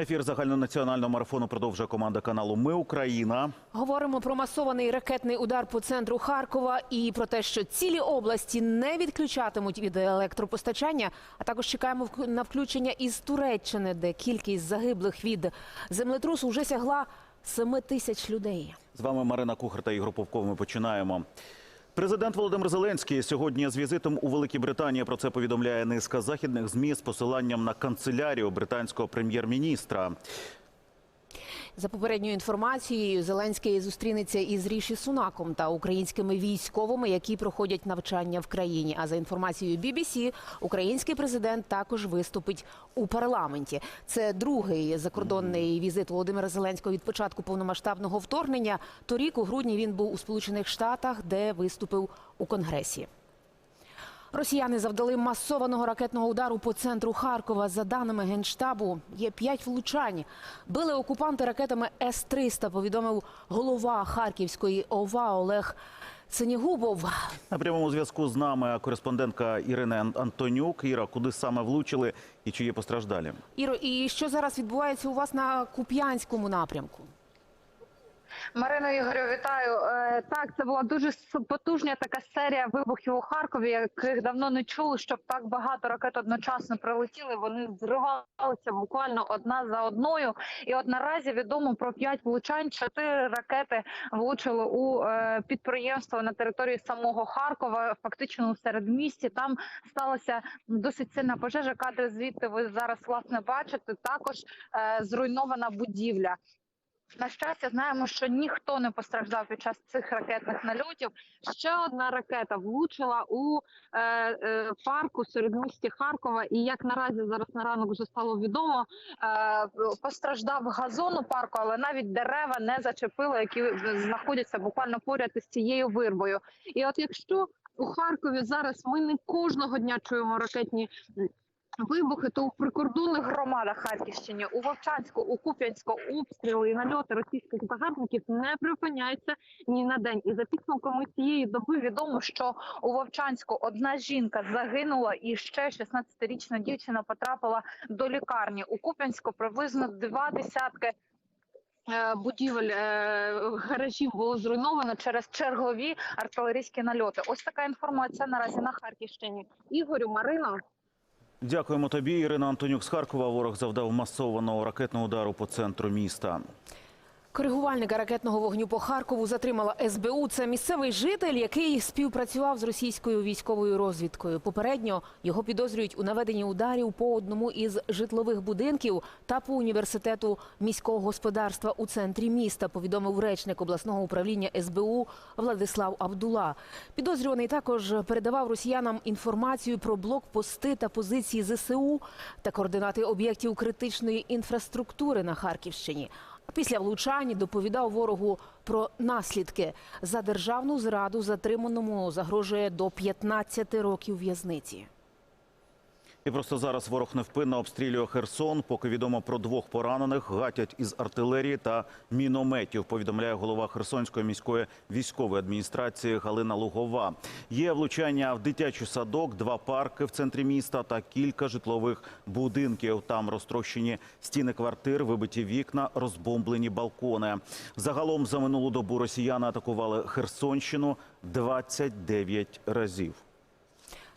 Ефір загальнонаціонального марафону продовжує команда каналу Ми Україна. Говоримо про масований ракетний удар по центру Харкова і про те, що цілі області не відключатимуть від електропостачання. А також чекаємо на включення із Туреччини, де кількість загиблих від землетрусу вже сягла 7 тисяч людей. З вами Марина Кухар та Ігор Повков. Ми починаємо. Президент Володимир Зеленський сьогодні з візитом у Великій Британії. Про це повідомляє низка західних змі з посиланням на канцелярію британського прем'єр-міністра. За попередньою інформацією, Зеленський зустрінеться із Ріші Сунаком та українськими військовими, які проходять навчання в країні. А за інформацією BBC, український президент також виступить у парламенті. Це другий закордонний візит Володимира Зеленського від початку повномасштабного вторгнення. Торік у грудні він був у Сполучених Штатах, де виступив у Конгресі. Росіяни завдали масованого ракетного удару по центру Харкова. За даними генштабу, є п'ять влучань. Били окупанти ракетами С-300, повідомив голова Харківської ОВА Олег Синігубов. На прямому зв'язку з нами кореспондентка Ірина Ан- Антонюк. Іра, куди саме влучили і чи є постраждалі? Іро, і що зараз відбувається у вас на Куп'янському напрямку? Марино Ігорю, вітаю. Е, Так, це була дуже потужна така серія вибухів у Харкові, яких давно не чули, щоб так багато ракет одночасно прилетіли. Вони зривалися буквально одна за одною. І от наразі відомо про п'ять влучань. Чотири ракети влучили у е, підприємство на території самого Харкова, фактично у середмісті. Там сталася досить сильна пожежа. Кадри звідти ви зараз власне бачите. Також е, зруйнована будівля. На щастя, знаємо, що ніхто не постраждав під час цих ракетних нальотів. Ще одна ракета влучила у е, е, парку середмісті Харкова. І як наразі зараз на ранок вже стало відомо, е, постраждав газон у парку, але навіть дерева не зачепили, які знаходяться буквально поряд із цією вирбою. І от якщо у Харкові зараз ми не кожного дня чуємо ракетні вибухи, то у прикордонних громадах Харківщини, у Вовчанську, у Куп'янську обстріли і нальоти російських загарбників не припиняються ні на день. І за підсумками цієї доби відомо, що у Вовчанську одна жінка загинула, і ще 16-річна дівчина потрапила до лікарні. У Куп'янську приблизно два десятки. е, Будівель е, гаражів було зруйновано через чергові артилерійські нальоти. Ось така інформація наразі на Харківщині. Ігорю Марина. Дякуємо тобі, Ірина Антонюк з Харкова. Ворог завдав масованого ракетного удару по центру міста. Коригувальника ракетного вогню по Харкову затримала СБУ. Це місцевий житель, який співпрацював з російською військовою розвідкою. Попередньо його підозрюють у наведенні ударів по одному із житлових будинків та по університету міського господарства у центрі міста. Повідомив речник обласного управління СБУ Владислав Абдула. Підозрюваний також передавав росіянам інформацію про блокпости та позиції ЗСУ та координати об'єктів критичної інфраструктури на Харківщині. Після влучання доповідав ворогу про наслідки за державну зраду. Затриманому загрожує до 15 років в'язниці. І просто зараз ворог невпинно обстрілює Херсон. Поки відомо про двох поранених, гатять із артилерії та мінометів. Повідомляє голова Херсонської міської військової адміністрації Галина Лугова. Є влучання в дитячий садок, два парки в центрі міста та кілька житлових будинків. Там розтрощені стіни квартир, вибиті вікна, розбомблені балкони. Загалом за минулу добу росіяни атакували Херсонщину 29 разів.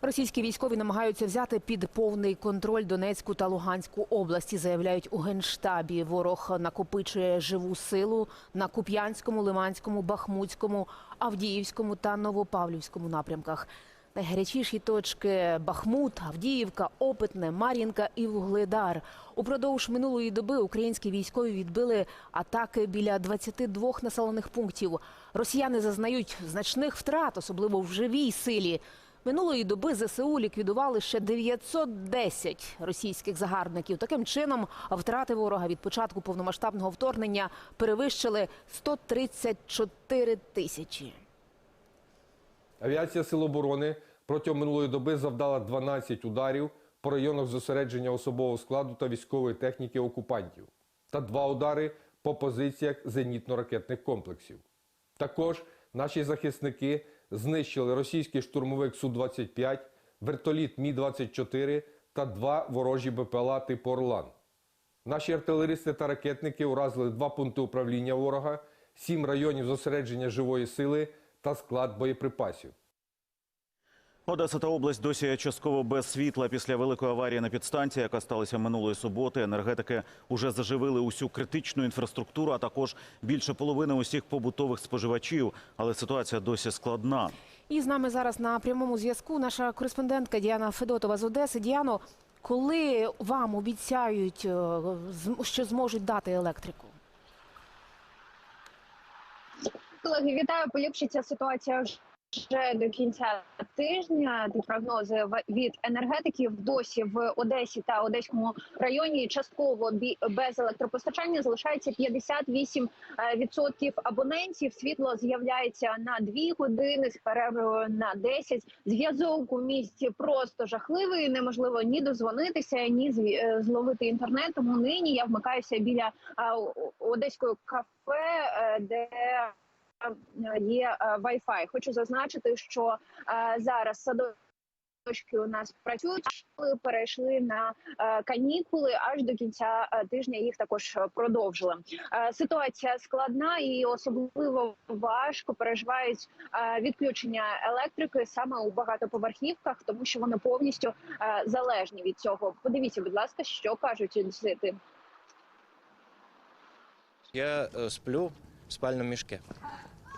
Російські військові намагаються взяти під повний контроль Донецьку та Луганську області. Заявляють у генштабі. Ворог накопичує живу силу на Куп'янському, Лиманському, Бахмутському, Авдіївському та Новопавлівському напрямках. Найгарячіші точки Бахмут, Авдіївка, Опитне, Мар'їнка і Вугледар. Упродовж минулої доби українські військові відбили атаки біля 22 населених пунктів. Росіяни зазнають значних втрат, особливо в живій силі. Минулої доби ЗСУ ліквідували ще 910 російських загарбників. Таким чином, втрати ворога від початку повномасштабного вторгнення перевищили 134 тисячі. Авіація Сил оборони протягом минулої доби завдала 12 ударів по районах зосередження особового складу та військової техніки окупантів та два удари по позиціях зенітно-ракетних комплексів. Також наші захисники знищили російський штурмовик Су-25, вертоліт Мі-24 та два ворожі БПЛА типу Орлан. Наші артилеристи та ракетники уразили два пункти управління ворога, сім районів зосередження живої сили та склад боєприпасів. Одеса та область досі частково без світла після великої аварії на підстанції, яка сталася минулої суботи. Енергетики уже заживили усю критичну інфраструктуру, а також більше половини усіх побутових споживачів. Але ситуація досі складна. І з нами зараз на прямому зв'язку наша кореспондентка Діана Федотова з Одеси. Діано, коли вам обіцяють, е, з- що зможуть дати електрику? Колеги, вітаю. Поліпшиться ситуація вже до кінця тижня. Ті прогнози від енергетиків досі в Одесі та Одеському районі частково без електропостачання залишається 58% е, абонентів. Світло з'являється на 2 години з перервою на 10. Зв'язок у місті просто жахливий. Неможливо ні дозвонитися, ні е, зловити інтернет. Тому нині я вмикаюся біля о- одеського кафе, е, де є е, Wi-Fi. Хочу зазначити, що е, зараз садочки у нас працюють, перейшли на е, канікули аж до кінця тижня. Їх також продовжили. Ситуація складна і особливо важко переживають відключення електрики саме у багатоповерхівках, тому що вони повністю залежні від цього. Подивіться, будь ласка, що кажуть одесити. Я сплю в спальном мешке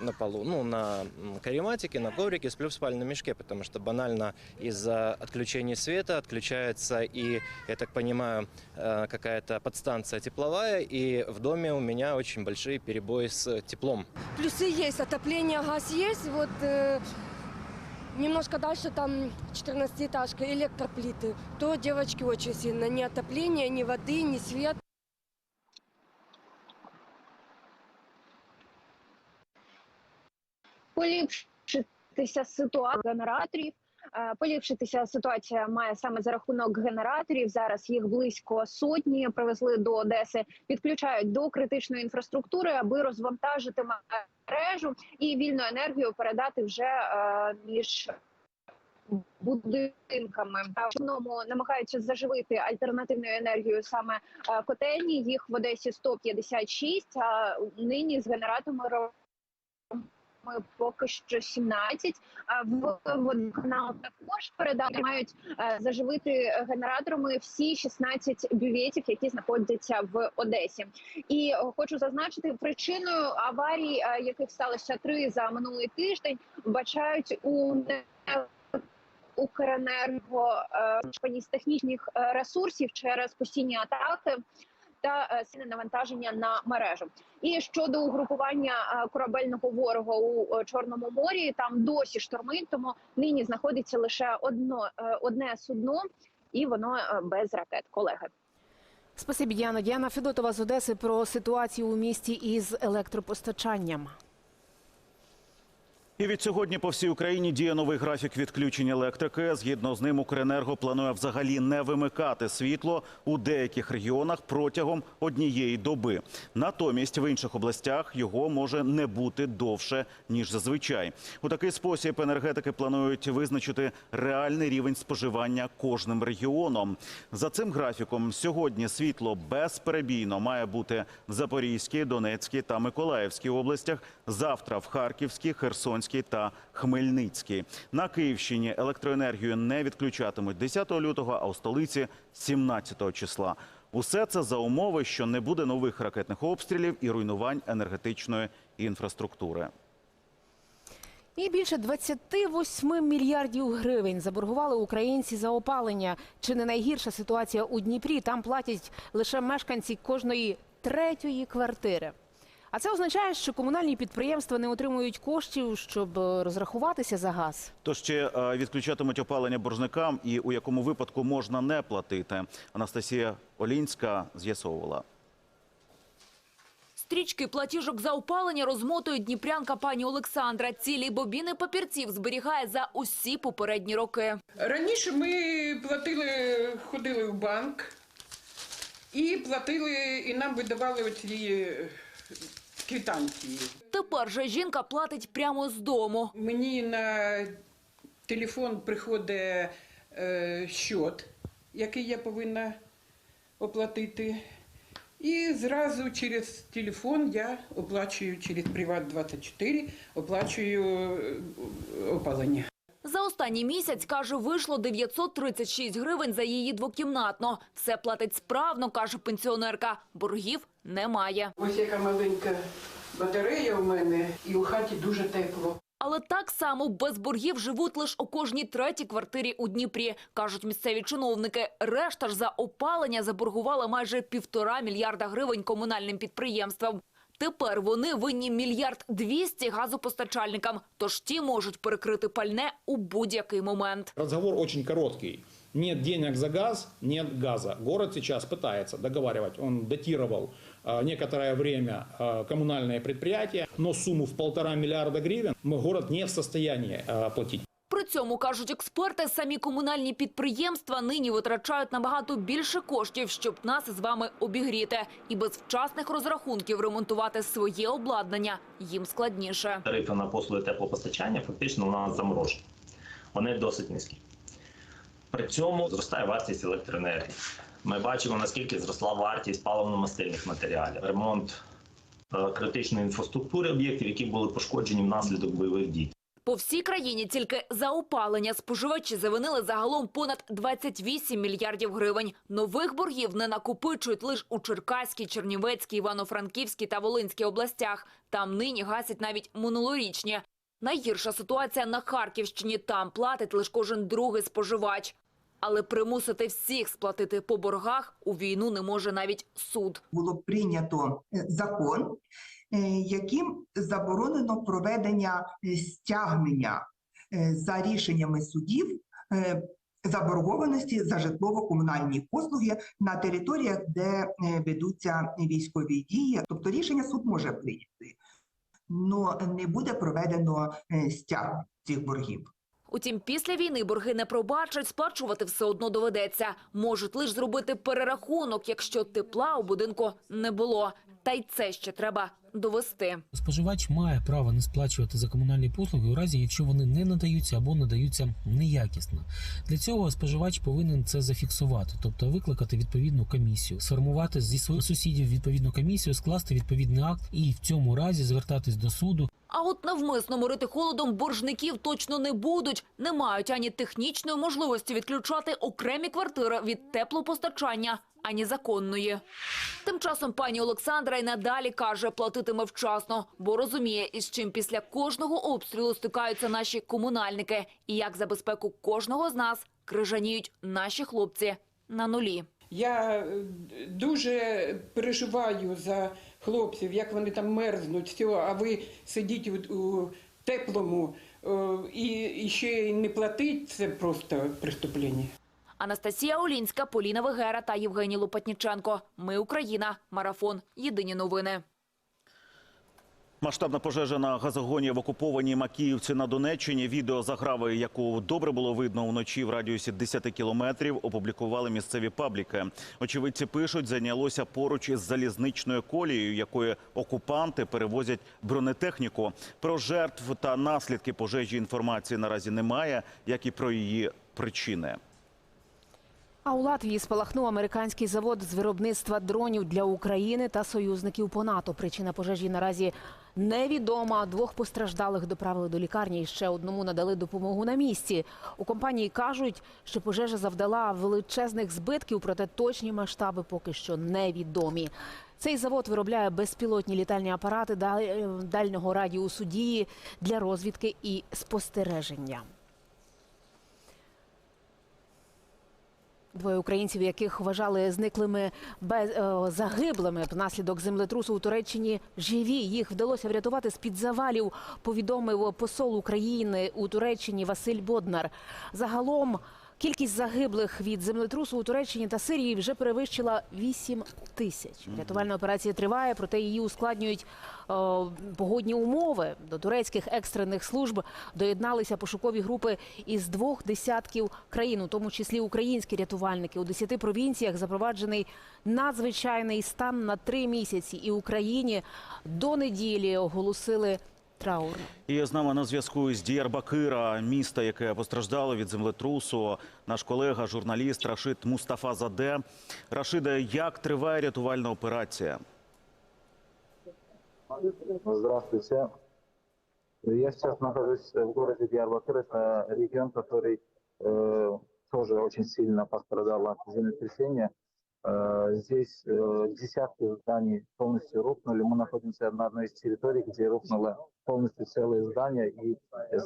на полу, ну, на м, карематике, на коврике сплю в спальном мешке, потому что банально из-за отключения света отключается и, я так понимаю, э, какая-то подстанция тепловая, и в доме у меня очень большие перебои с теплом. Плюсы есть, отопление, газ есть. Вот э, немножко дальше там 14-этажка, электроплиты. То девочки очень сильно. Ни отопления, ни воды, ни свет. Поліпшитися ситуація генераторів. Е, Поліпшитися ситуація має саме за рахунок генераторів. Зараз їх близько сотні привезли до Одеси, підключають до критичної інфраструктури, аби розвантажити мережу і вільну енергію передати вже е, між будинками. Основному намагаються заживити альтернативною енергією саме е, котельні. Їх в Одесі 156, а нині з генераторами ми поки що 17. А в водоканал також передати мають е, заживити генераторами всі 16 бюветів, які знаходяться в Одесі. І хочу зазначити причиною аварій, е, яких сталося три за минулий тиждень, вбачають у не- Укренерго е, з технічних ресурсів через постійні атаки та е, сильне навантаження на мережу. І щодо угрупування е, корабельного ворога у е, Чорному морі, там досі шторми, тому нині знаходиться лише одно одне судно, і воно без ракет. Колеги. Спасибі, Діана. Діана Федотова з Одеси про ситуацію у місті із електропостачанням. І від сьогодні по всій Україні діє новий графік відключення електрики. Згідно з ним, Укренерго планує взагалі не вимикати світло у деяких регіонах протягом однієї доби. Натомість в інших областях його може не бути довше ніж зазвичай. У такий спосіб енергетики планують визначити реальний рівень споживання кожним регіоном. За цим графіком сьогодні світло безперебійно має бути в Запорізькій, Донецькій та Миколаївській областях. Завтра в Харківській, Херсонській та Хмельницькій. На Київщині електроенергію не відключатимуть 10 лютого, а у столиці 17 числа. Усе це за умови, що не буде нових ракетних обстрілів і руйнувань енергетичної інфраструктури. І більше 28 мільярдів гривень заборгували українці за опалення. Чи не найгірша ситуація у Дніпрі? Там платять лише мешканці кожної третьої квартири. А це означає, що комунальні підприємства не отримують коштів, щоб е, розрахуватися за газ. То ще е, відключатимуть опалення боржникам і у якому випадку можна не платити. Анастасія Олінська з'ясовувала. Стрічки платіжок за опалення розмотує дніпрянка пані Олександра. Цілі бобіни папірців зберігає за усі попередні роки. Раніше ми платили, ходили в банк і платили, і нам видавали оці е, квитанції. Тепер же жінка платить прямо з дому. Мені на телефон приходить е, счет, який я повинна оплатити. І зразу через телефон я оплачую через Приват 24 оплачую е, опалення. За останній місяць, каже, вийшло 936 гривень за її двокімнатно. Все платить справно, каже пенсіонерка. Боргів немає. Ось яка маленька батарея у мене, і у хаті дуже тепло. Але так само без боргів живуть лише у кожній третій квартирі у Дніпрі, кажуть місцеві чиновники. Решта ж за опалення заборгувала майже півтора мільярда гривень комунальним підприємствам. Тепер вони винні мільярд двісті газопостачальникам, тож ті можуть перекрити пальне у будь-який момент. Разговор очень короткий. Нет денег за газ, нет газа. Город сейчас пытается договаривать. Он датировал некоторое время э, коммунальные предприятия, но сумму в полтора миллиарда гривен мы город не в состоянии э, платить. При цьому, кажуть експерти, самі комунальні підприємства нині витрачають набагато більше коштів, щоб нас з вами обігріти. І без вчасних розрахунків ремонтувати своє обладнання їм складніше. тарифи на послуги теплопостачання фактично у нас заморожені. Вони досить низькі. При цьому зростає вартість електроенергії. Ми бачимо, наскільки зросла вартість паливно-мастильних матеріалів, ремонт е, критичної інфраструктури об'єктів, які були пошкоджені внаслідок бойових дій. По всій країні тільки за опалення споживачі завинили загалом понад 28 мільярдів гривень. Нових боргів не накопичують лише у Черкаській, Чернівецькій, Івано-Франківській та Волинській областях. Там нині гасять навіть минулорічні. Найгірша ситуація на Харківщині. Там платить лише кожен другий споживач. Але примусити всіх сплатити по боргах у війну не може навіть суд. було прийнято е, закон, е, яким заборонено проведення е, стягнення за рішеннями судів заборгованості за житлово-комунальні послуги на територіях, де ведуться військові дії. Тобто рішення суд може прийняти, але не буде проведено стягнення цих боргів. Утім, після війни борги не пробачать, сплачувати все одно доведеться. Можуть лише зробити перерахунок, якщо тепла у будинку не було. Та й це ще треба довести. Споживач має право не сплачувати за комунальні послуги у разі, якщо вони не надаються або надаються неякісно. Для цього споживач повинен це зафіксувати, тобто викликати відповідну комісію, сформувати зі своїх сусідів відповідну комісію, скласти відповідний акт і в цьому разі звертатись до суду А от навмисно морити холодом боржників точно не будуть. Не мають ані технічної можливості відключати окремі квартири від теплопостачання, ані законної. Тим часом пані Олександра й надалі каже, платитиме вчасно, бо розуміє, із чим після кожного обстрілу стикаються наші комунальники і як за безпеку кожного з нас крижаніють наші хлопці на нулі. Я е, дуже переживаю за хлопців, як вони там мерзнуть, все, а ви сидіть у, теплому е, і ще й не платить, це просто преступлення. Анастасія Олінська, Поліна Вегера та Євгеній Лопатніченко. Ми Україна. Марафон. Єдині новини. Масштабна пожежа на газогоні в окупованій Макіївці на Донеччині. Відео заграви, яку добре було видно вночі в радіусі 10 кілометрів, опублікували місцеві пабліки. Очевидці пишуть, зайнялося поруч із залізничною колією, якою окупанти перевозять бронетехніку. Про жертв та наслідки пожежі інформації наразі немає, як і про її причини. А у Латвії спалахнув американський завод з виробництва дронів для України та союзників по НАТО. Причина пожежі наразі невідома. Двох постраждалих доправили до лікарні і ще одному надали допомогу на місці. У компанії кажуть, що пожежа завдала величезних збитків, проте точні масштаби поки що невідомі. Цей завод виробляє безпілотні літальні апарати даль- дальнього радіусу дії для розвідки і спостереження. Двоє українців, яких вважали зниклими без е, загиблими внаслідок землетрусу у Туреччині, живі. Їх вдалося врятувати з під завалів. Повідомив посол України у Туреччині Василь Боднар. Загалом кількість загиблих від землетрусу у Туреччині та Сирії вже перевищила 8 тисяч. Рятувальна операція триває, проте її ускладнюють е, погодні умови. До турецьких екстрених служб доєдналися пошукові групи із двох десятків країн, у тому числі українські рятувальники. У десяти провінціях запроваджений надзвичайний стан на три місяці. І Україні до неділі оголосили траурно. І з нами на зв'язку із Діярбакира, міста, яке постраждало від землетрусу. Наш колега, журналіст Рашид Мустафа Заде. Рашиде, як триває рятувальна операція? Здравствуйте. Я сейчас нахожусь в городе Диарбакыр. Это регион, который э, тоже очень сильно пострадал от землетрясения. Э, здесь э, десятки зданий полностью рухнули. Мы находимся на одной из территорий, где рухнуло полностью целое здание, и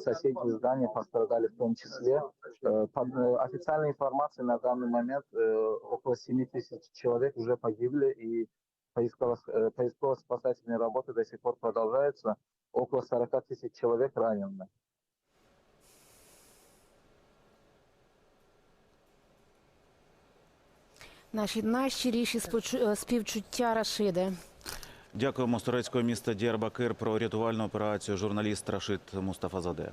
соседние здания пострадали в том числе. Э, по официальной информации на данный момент около 7 тысяч человек уже погибли, и поисково- поисково-спасательные работы до сих пор продолжаются. Около 40 тысяч человек ранены. Наші найщиріші е, співчуття Рашиде. Дякуємо з турецького міста Діярбакир про рятувальну операцію. Журналіст Рашид Мустафа Заде.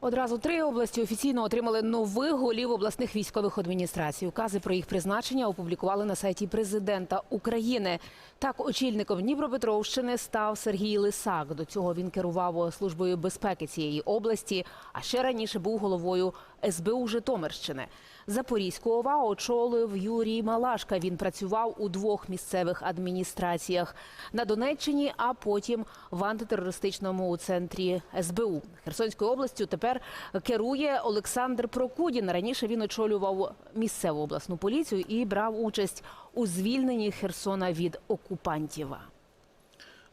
Одразу три області офіційно отримали нових голів обласних військових адміністрацій. Укази про їх призначення опублікували на сайті президента України. Так, очільником Дніпропетровщини став Сергій Лисак. До цього він керував службою безпеки цієї області, а ще раніше був головою СБУ Житомирщини. Запорізьку ОВА очолив Юрій Малашка. Він працював у двох місцевих адміністраціях на Донеччині, а потім в антитерористичному центрі СБУ. Херсонською областю тепер керує Олександр Прокудін. Раніше він очолював місцеву обласну поліцію і брав участь у звільненні Херсона від окупантів.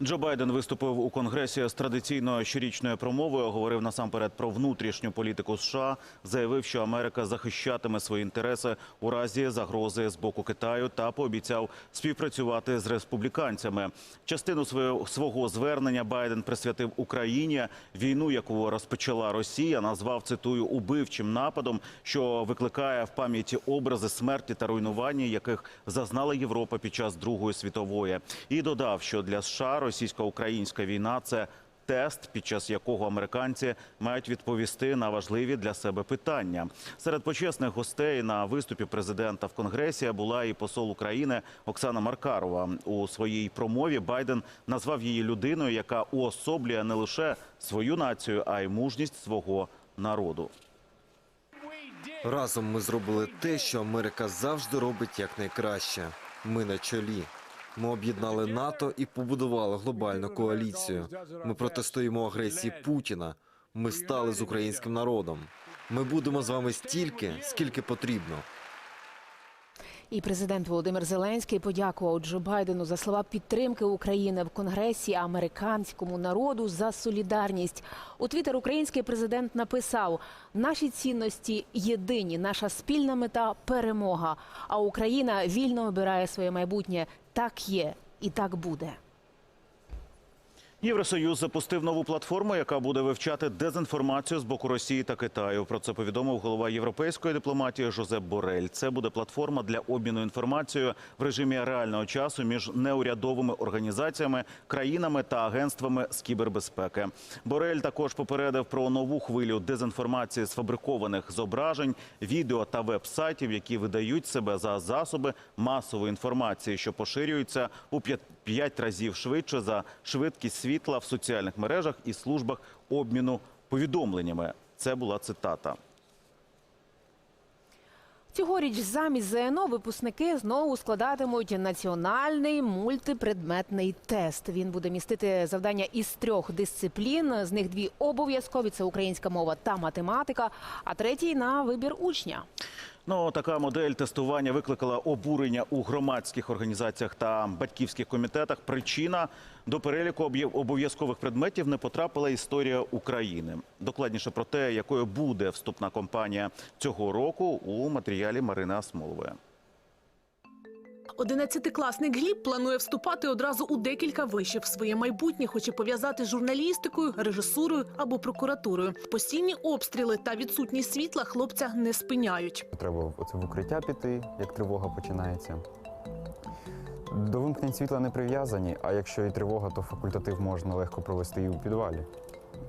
Джо Байден виступив у Конгресі з традиційною щорічною промовою. Говорив насамперед про внутрішню політику США. Заявив, що Америка захищатиме свої інтереси у разі загрози з боку Китаю та пообіцяв співпрацювати з республіканцями. Частину свого, звернення Байден присвятив Україні. Війну, яку розпочала Росія, назвав цитую убивчим нападом, що викликає в пам'яті образи смерті та руйнування, яких зазнала Європа під час Другої світової. І додав, що для США російсько-українська війна це тест, під час якого американці мають відповісти на важливі для себе питання. Серед почесних гостей на виступі президента в Конгресі була і посол України Оксана Маркарова. У своїй промові Байден назвав її людиною, яка уособлює не лише свою націю, а й мужність свого народу. Разом ми зробили те, що Америка завжди робить якнайкраще. Ми на чолі. Ми об'єднали НАТО і побудували глобальну коаліцію. Ми протистоїмо агресії Путіна. Ми стали з українським народом. Ми будемо з вами стільки, скільки потрібно. І президент Володимир Зеленський подякував Джо Байдену за слова підтримки України в Конгресі американському народу за солідарність. У твіттер український президент написав: наші цінності єдині, наша спільна мета перемога. А Україна вільно обирає своє майбутнє. Так є і так буде. Євросоюз запустив нову платформу, яка буде вивчати дезінформацію з боку Росії та Китаю. Про це повідомив голова європейської дипломатії Жозеп Борель. Це буде платформа для обміну інформацією в режимі реального часу між неурядовими організаціями, країнами та агентствами з кібербезпеки. Борель також попередив про нову хвилю дезінформації сфабрикованих зображень, відео та веб-сайтів, які видають себе за засоби масової інформації, що поширюються у п'ять- п'ять разів швидше за швидкість світла в соціальних мережах і службах обміну повідомленнями. Це була цитата. Цьогоріч замість ЗНО випускники знову складатимуть національний мультипредметний тест. Він буде містити завдання із трьох дисциплін. З них дві обов'язкові це українська мова та математика, а третій на вибір учня. Ну, така модель тестування викликала обурення у громадських організаціях та батьківських комітетах. Причина до переліку обов'язкових предметів не потрапила історія України. Докладніше про те, якою буде вступна кампанія цього року у матеріалі Марини Асмолової. Одинадцятикласник Гліб планує вступати одразу у декілька вишів. Своє майбутнє хоче пов'язати з журналістикою, режисурою або прокуратурою. Постійні обстріли та відсутність світла хлопця не спиняють. Треба оце в укриття піти, як тривога починається. До вимкнень світла не прив'язані, а якщо і тривога, то факультатив можна легко провести і у підвалі.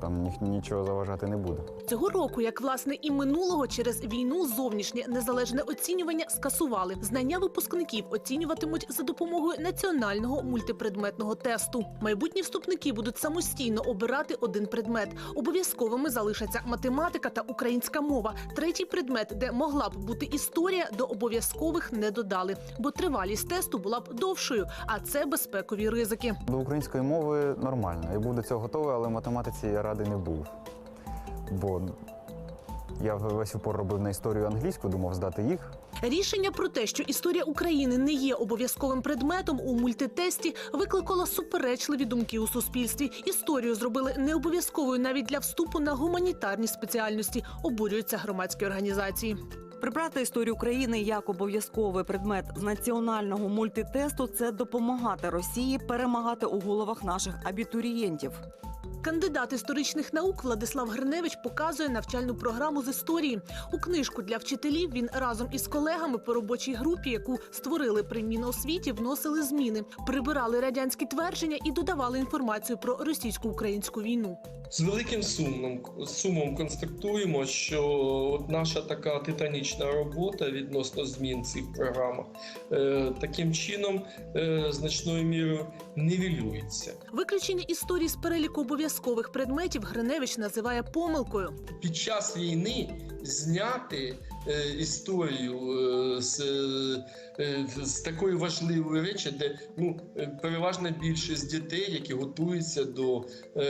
Там ні- нічого заважати не буде. Цього року, як власне і минулого, через війну зовнішнє незалежне оцінювання скасували. Знання випускників оцінюватимуть за допомогою національного мультипредметного тесту. Майбутні вступники будуть самостійно обирати один предмет. Обов'язковими залишаться математика та українська мова. Третій предмет, де могла б бути історія, до обов'язкових не додали, бо тривалість тесту була б довшою, а це безпекові ризики. До української мови нормально. Я був до цього готовий, але математиці я радий не був. Бо я весь упор робив на історію англійську, думав здати їх. Рішення про те, що історія України не є обов'язковим предметом у мультитесті, викликало суперечливі думки у суспільстві. Історію зробили необов'язковою навіть для вступу на гуманітарні спеціальності. Обурюються громадські організації. Прибрати історію України як обов'язковий предмет з національного мультитесту це допомагати Росії перемагати у головах наших абітурієнтів. Кандидат історичних наук Владислав Гриневич показує навчальну програму з історії. У книжку для вчителів він разом із колегами по робочій групі, яку створили при Міносвіті, вносили зміни, прибирали радянські твердження і додавали інформацію про російсько-українську війну. З великим сумом, сумом констатуємо, що наша така титанічна робота відносно змін цих програмах е, таким чином е, значною мірою нівелюється. Виключення історії з переліку обов'язкових предметів Гриневич називає помилкою. Під час війни зняти е, історію е, з, е, з такої важливої речі, де ну, е, переважна більшість дітей, які готуються до е,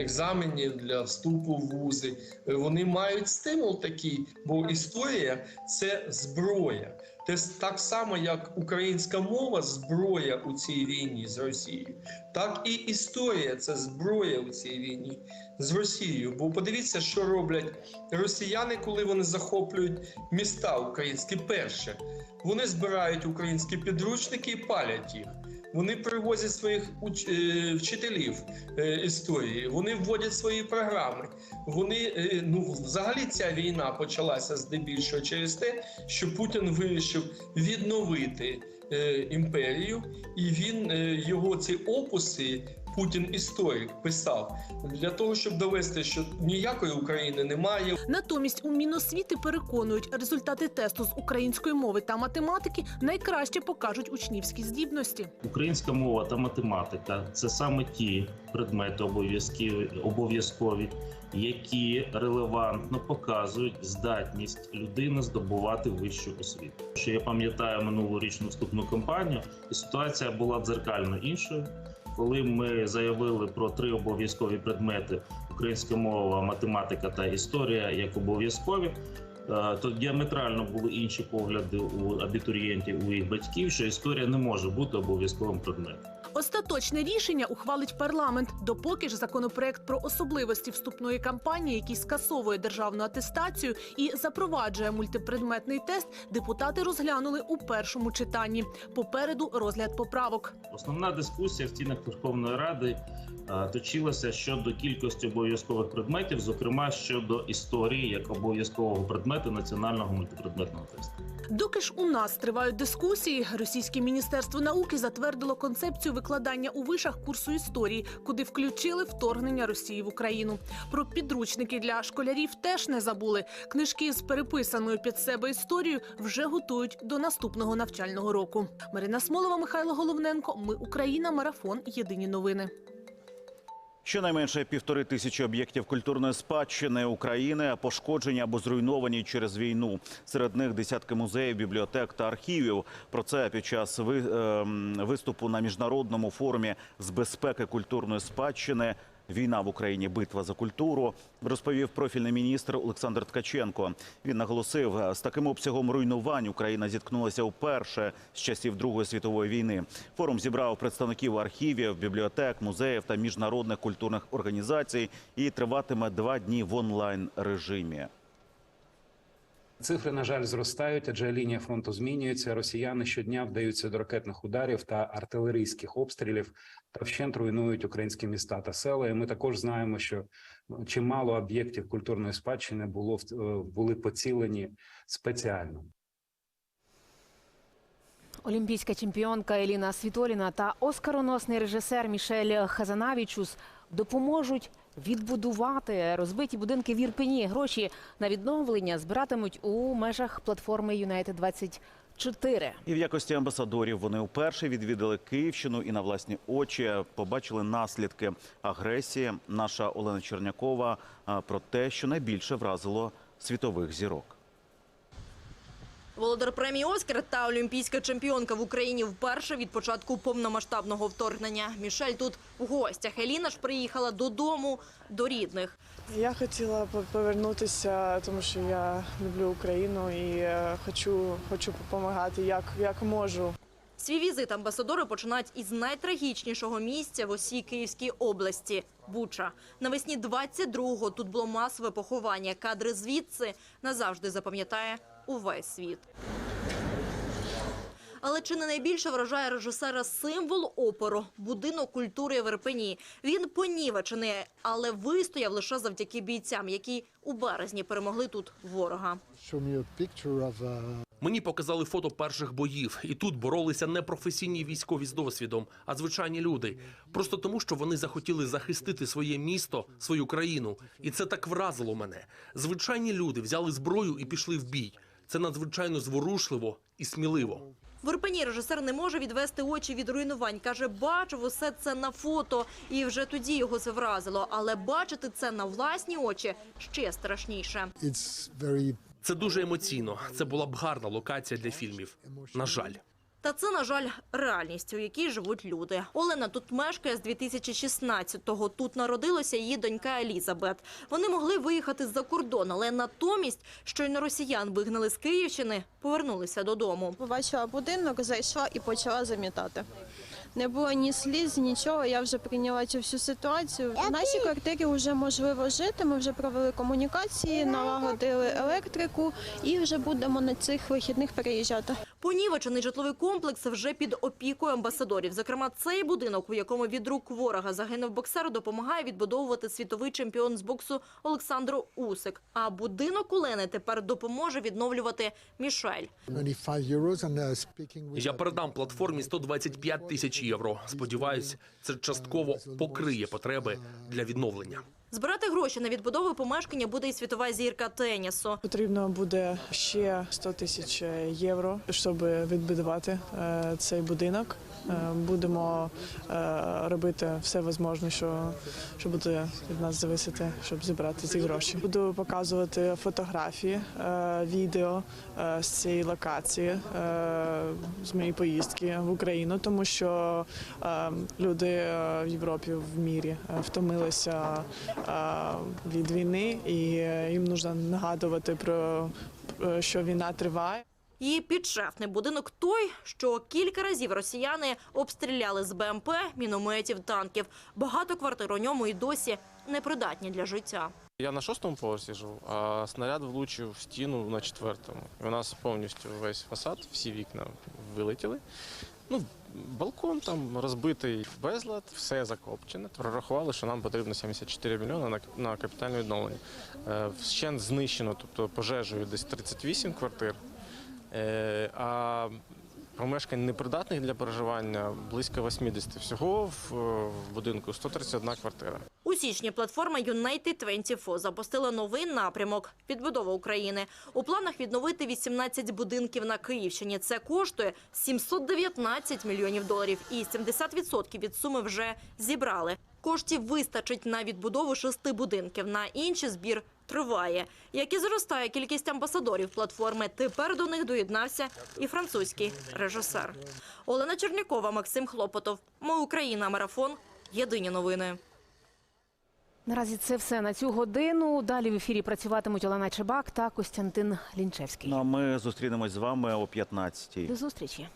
екзаменів для вступу в вузи, е, вони мають стимул такий, бо історія це зброя. Те так само, як українська мова зброя у цій війні з Росією, так і історія це зброя у цій війні з Росією. Бо подивіться, що роблять росіяни, коли вони захоплюють міста українські перше. Вони збирають українські підручники і палять їх. Вони привозять своїх уч... е, вчителів е, історії, вони вводять свої програми. Вони е, ну взагалі ця війна почалася здебільшого через те, що Путін вирішив відновити імперію, і він його ці опуси. Путін історик писав для того, щоб довести, що ніякої України немає. Натомість у Міносвіти переконують, результати тесту з української мови та математики найкраще покажуть учнівські здібності. Українська мова та математика це саме ті предмети обов'язкові, обов'язкові, які релевантно показують здатність людини здобувати вищу освіту. Що я пам'ятаю минулорічну вступну кампанію, і ситуація була дзеркально іншою. Коли ми заявили про три обов'язкові предмети: українська мова, математика та історія як обов'язкові. е, То діаметрально були інші погляди у абітурієнтів, у їх батьків, що історія не може бути обов'язковим предметом. Остаточне рішення ухвалить парламент. Допоки ж законопроект про особливості вступної кампанії, який скасовує державну атестацію і запроваджує мультипредметний тест, депутати розглянули у першому читанні. Попереду розгляд поправок. Основна дискусія в стінах Верховної Ради е, точилася щодо кількості обов'язкових предметів, зокрема щодо історії як обов'язкового предмету національного мультипредметного тесту. Доки ж у нас тривають дискусії, російське міністерство науки затвердило концепцію викладання у вишах курсу історії, куди включили вторгнення Росії в Україну. Про підручники для школярів теж не забули. Книжки з переписаною під себе історією вже готують до наступного навчального року. Марина Смолова, Михайло Головненко. Ми Україна. Марафон. Єдині новини. Щонайменше півтори тисячі об'єктів культурної спадщини України пошкоджені або зруйновані через війну. Серед них десятки музеїв, бібліотек та архівів. Про це під час ем, виступу на міжнародному форумі з безпеки культурної спадщини. Війна в Україні, битва за культуру, розповів профільний міністр Олександр Ткаченко. Він наголосив, з таким обсягом руйнувань Україна зіткнулася вперше з часів Другої світової війни. Форум зібрав представників архівів, бібліотек, музеїв та міжнародних культурних організацій і триватиме два дні в онлайн режимі. Цифри, на жаль, зростають, адже лінія фронту змінюється. Росіяни щодня вдаються до ракетних ударів та артилерійських обстрілів та вщент руйнують українські міста та села. І ми також знаємо, що чимало об'єктів культурної спадщини було е, були поцілені спеціально. Олімпійська чемпіонка Еліна Світоліна та оскароносний режисер Мішель Хазанавічус допоможуть відбудувати розбиті будинки в Ірпені. Гроші на відновлення збиратимуть у межах платформи Юнайтед 24 І в якості амбасадорів вони вперше відвідали Київщину і на власні очі побачили наслідки агресії. Наша Олена Чернякова про те, що найбільше вразило світових зірок. Володар премії Оскар та олімпійська чемпіонка в Україні вперше від початку повномасштабного вторгнення. Мішель тут в гостях. Еліна ж приїхала додому до рідних. Я хотіла по- повернутися, тому що я люблю Україну і е, хочу, хочу допомагати як, як можу. Свій візит амбасадори починають із найтрагічнішого місця в усій Київській області – Буча. Навесні 22-го тут було масове поховання. Кадри звідси назавжди запам'ятає увесь світ. Але чи не найбільше вражає режисера символ опору – будинок культури в Ірпені. Він понівечений, але вистояв лише завдяки бійцям, які у березні перемогли тут ворога. Мені показали фото перших боїв, і тут боролися не професійні військові з досвідом, а звичайні люди. Просто тому, що вони захотіли захистити своє місто, свою країну. І це так вразило мене. Звичайні люди взяли зброю і пішли в бій. Це надзвичайно зворушливо і сміливо. В Ірпені режисер не може відвести очі від руйнувань. Каже, бачив усе це на фото, і вже тоді його це вразило. Але бачити це на власні очі ще страшніше. Це дуже емоційно. Це була б гарна локація для фільмів. На жаль. Та це, на жаль, реальність, у якій живуть люди. Олена тут мешкає з 2016-го. Тут народилася її донька Елізабет. Вони могли виїхати за кордон, але натомість, щойно росіян вигнали з Київщини, повернулися додому. Побачила будинок, зайшла і почала замітати. Не було ні сліз, нічого. Я вже прийняла цю всю ситуацію. В нашій квартирі вже можливо жити. Ми вже провели комунікації, налагодили електрику і вже будемо на цих вихідних переїжджати. Понівечений житловий комплекс вже під опікою амбасадорів. Зокрема, цей будинок, у якому від рук ворога загинув боксер, допомагає відбудовувати світовий чемпіон з боксу Олександр Усик. А будинок Олени тепер допоможе відновлювати Мішель. Я передам платформі 125 тисяч євро. Сподіваюсь, це частково покриє потреби для відновлення. Збирати гроші на відбудову помешкання буде і світова зірка тенісу. Потрібно буде ще 100 тисяч євро, щоб відбудувати е, цей будинок. Е, Будемо е, робити все можливе, що, що буде від нас зависити, щоб зібрати ці гроші. Буду показувати фотографії, відео з цієї локації, з моєї поїздки в Україну, тому що люди в Європі, в мірі втомилися від війни, і е, їм потрібно нагадувати про е, що війна триває. Її підшефний будинок той, що кілька разів росіяни обстріляли з БМП, мінометів, танків. Багато квартир у ньому і досі непридатні для життя. Я на шостому поверсі живу, а снаряд влучив в стіну на четвертому. І у нас повністю весь фасад, всі вікна вилетіли. Ну, балкон там розбитий безлад, все закопчене. Прорахували, що нам потрібно 74 мільйони на, на капітальне відновлення. Е, вщент знищено, тобто пожежею десь 38 квартир. Е, а помешкань непридатних для проживання близько 80. Всього в, в будинку 131 квартира. У січні платформа United 24 запустила новий напрямок – відбудова України. У планах відновити 18 будинків на Київщині. Це коштує 719 мільйонів доларів. І 70% від суми вже зібрали. Коштів вистачить на відбудову шести будинків. На інші збір триває. Як і зростає кількість амбасадорів платформи, тепер до них доєднався і французький режисер. Олена Чернякова, Максим Хлопотов. Ми Україна. Марафон. Єдині новини. Наразі це все на цю годину. Далі в ефірі працюватимуть Олена Чебак та Костянтин Лінчевський. Ну а ми зустрінемось з вами о 15-й. До зустрічі.